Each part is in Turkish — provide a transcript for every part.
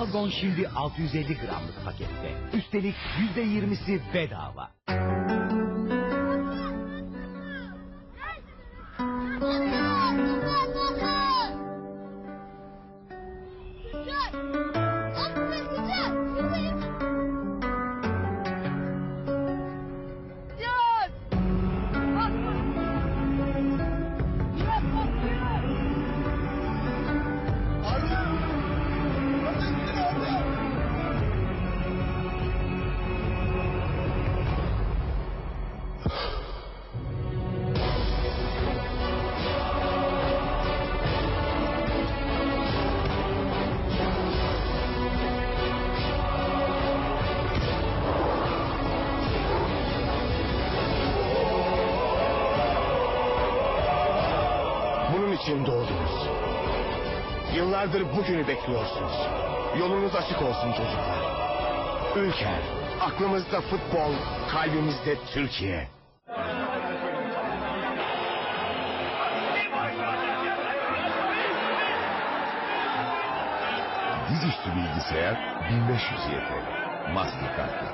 Yorgon şimdi 650 gramlık pakette. Üstelik %20'si bedava. İçin doğdunuz. Yıllardır bugünü bekliyorsunuz. Yolunuz açık olsun çocuklar. Ülker, aklımızda futbol, kalbimizde Türkiye. Dizüstü bilgisayar 1500 YTL. Mastercard'la.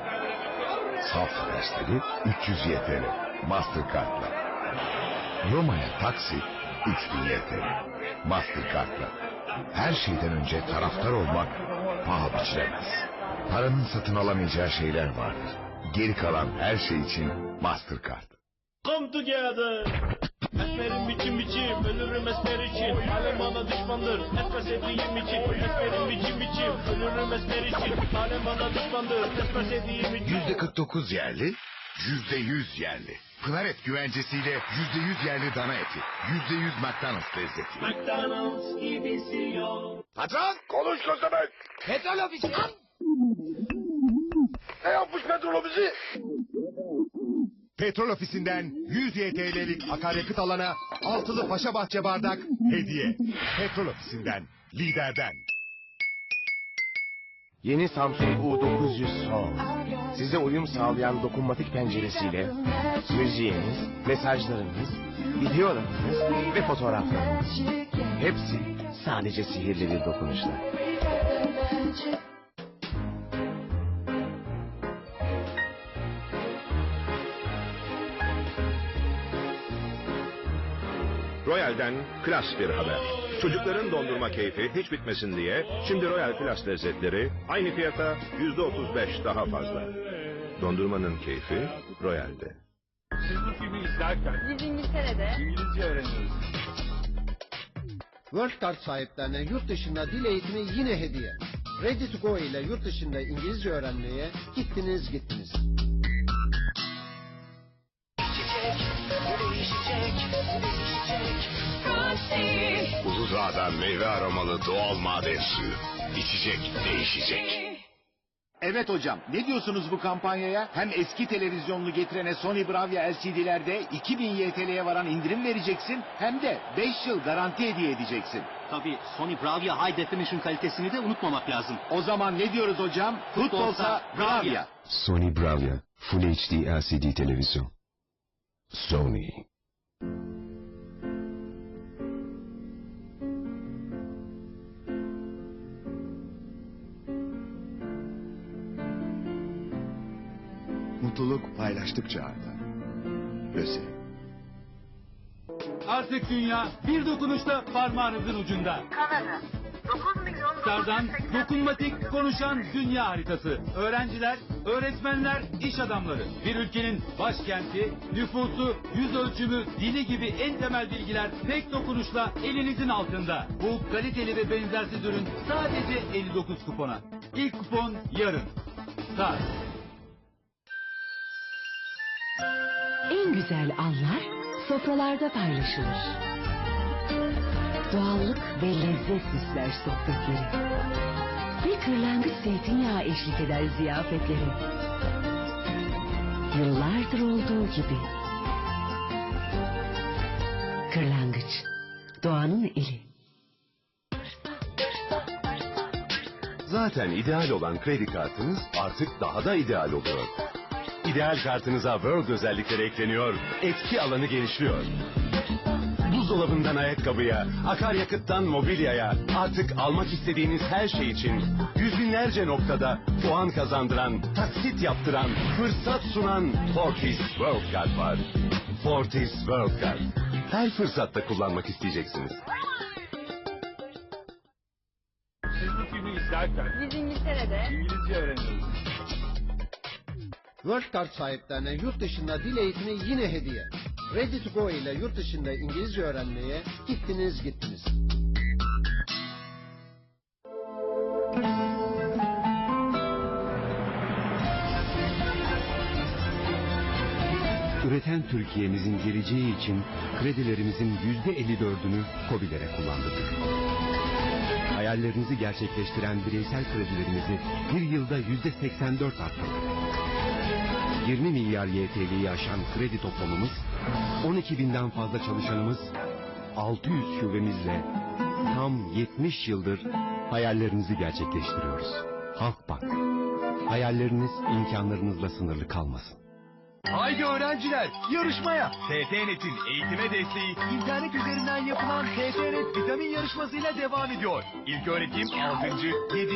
Salsa dersleri 300 YTL. Mastercard'la. Roma'ya taksi 3000 YTL. Mastercard'la. Her şeyden önce taraftar olmak paha biçilemez. Paranın satın alamayacağı şeyler vardır. Geri kalan her şey için Mastercard. Come together. Esmerim biçim biçim, ölürüm esmer için. Alem bana düşmandır, esmer sevdiğim için. Esmerim biçim biçim, ölürüm esmer için. Alem bana düşmandır, esmer sevdiğim için. Yüzde 49 yerli, yüzde 100 yerli. Pınaret güvencesiyle yüzde 100 yerli dana eti, yüzde 100 McDonald's lezzeti. McDonald's gibisi yok. Patron, konuş köstemek. Petrol ofisi. Ne yapmış petrol ofisi? Petrol ofisinden 100 YTL'lik akaryakıt alana altılı paşa bahçe bardak hediye. Petrol ofisinden, liderden. Yeni Samsung U900 Son. Size uyum sağlayan dokunmatik penceresiyle müziğiniz, mesajlarınız, videolarınız ve fotoğraflarınız. Hepsi sadece sihirli bir dokunuşla. Royal'den klas bir haber. Çocukların dondurma keyfi hiç bitmesin diye şimdi Royal Klas lezzetleri aynı fiyata yüzde otuz beş daha fazla. Dondurmanın keyfi Royal'de. Siz bu filmi izlerken Biz İngiltere'de İngilizce öğreniyoruz. World Card sahiplerine yurt dışında dil eğitimi yine hediye. Ready to Go ile yurt dışında İngilizce öğrenmeye gittiniz gittiniz. Uludağ'dan meyve aromalı doğal maden suyu. İçecek değişecek. Evet hocam. Ne diyorsunuz bu kampanyaya? Hem eski televizyonlu getirene Sony Bravia LCD'lerde 2000 YTL'ye varan indirim vereceksin hem de 5 yıl garanti hediye edeceksin. Tabii Sony Bravia High Definition kalitesini de unutmamak lazım. O zaman ne diyoruz hocam? Futbolsa Bravia. Sony Bravia Full HD LCD televizyon. Sony. Mutluluk paylaştıkça artar. Öse. Artık dünya bir dokunuşta parmağınızın ucunda. Kanada. 9 milyon Star'dan dokunmatik konuşan dünya haritası. Öğrenciler, öğretmenler, iş adamları. Bir ülkenin başkenti, nüfusu, yüz ölçümü, dili gibi en temel bilgiler tek dokunuşla elinizin altında. Bu kaliteli ve benzersiz ürün sadece 59 kupona. İlk kupon yarın. Star. En güzel anlar sofralarda paylaşılır. Doğallık ve lezzet süsler sohbetleri. Bir kırlangıç zeytinyağı eşlik eder ziyafetlere. Yıllardır olduğu gibi. Kırlangıç, doğanın eli. Zaten ideal olan kredi kartınız artık daha da ideal oluyor. İdeal kartınıza World özellikleri ekleniyor, etki alanı genişliyor. Buzdolabı Buzdolabından ayakkabıya, akaryakıttan mobilyaya, artık almak istediğiniz her şey için yüz binlerce noktada puan kazandıran, taksit yaptıran, fırsat sunan Fortis World Card var. Fortis World Card. Her fırsatta kullanmak isteyeceksiniz. Siz bu filmi izlerken Biz İngiltere'de. İngilizce öğreniyorsunuz. World Card sahiplerine yurt dışında dil eğitimi yine hediye. Ready to Go ile yurt dışında İngilizce öğrenmeye gittiniz gittiniz. Üreten Türkiye'mizin geleceği için kredilerimizin yüzde 54'ünü COBİ'lere kullandık. Hayallerinizi gerçekleştiren bireysel kredilerimizi bir yılda yüzde 84 arttırdık. 20 milyar YTL'yi aşan kredi toplamımız, 12 binden fazla çalışanımız, 600 şubemizle tam 70 yıldır hayallerinizi gerçekleştiriyoruz. Halkbank. Hayalleriniz imkanlarınızla sınırlı kalmasın. Haydi öğrenciler yarışmaya. TTNet'in eğitime desteği internet üzerinden yapılan TTNet vitamin yarışmasıyla devam ediyor. İlk öğretim 6. 7.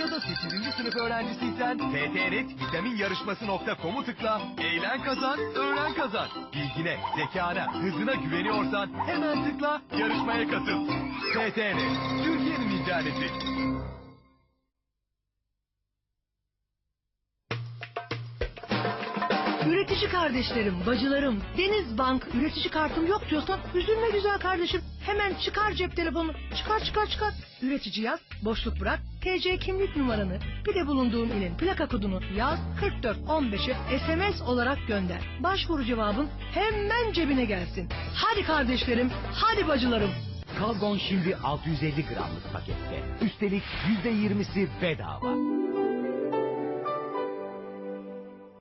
ya da 8. sınıf öğrencisiysen TTNet vitamin yarışması.com'u tıkla. Eğlen kazan, öğren kazan. Bilgine, zekana, hızına güveniyorsan hemen tıkla yarışmaya katıl. TTNet, Türkiye'nin interneti. Üretici kardeşlerim, bacılarım, Deniz Bank üretici kartım yok diyorsan üzülme güzel kardeşim. Hemen çıkar cep telefonu, çıkar çıkar çıkar. Üretici yaz, boşluk bırak, TC kimlik numaranı, bir de bulunduğun ilin plaka kodunu yaz, 4415'e SMS olarak gönder. Başvuru cevabın hemen cebine gelsin. Hadi kardeşlerim, hadi bacılarım. Kalgon şimdi 650 gramlık pakette. Üstelik yüzde yirmisi bedava.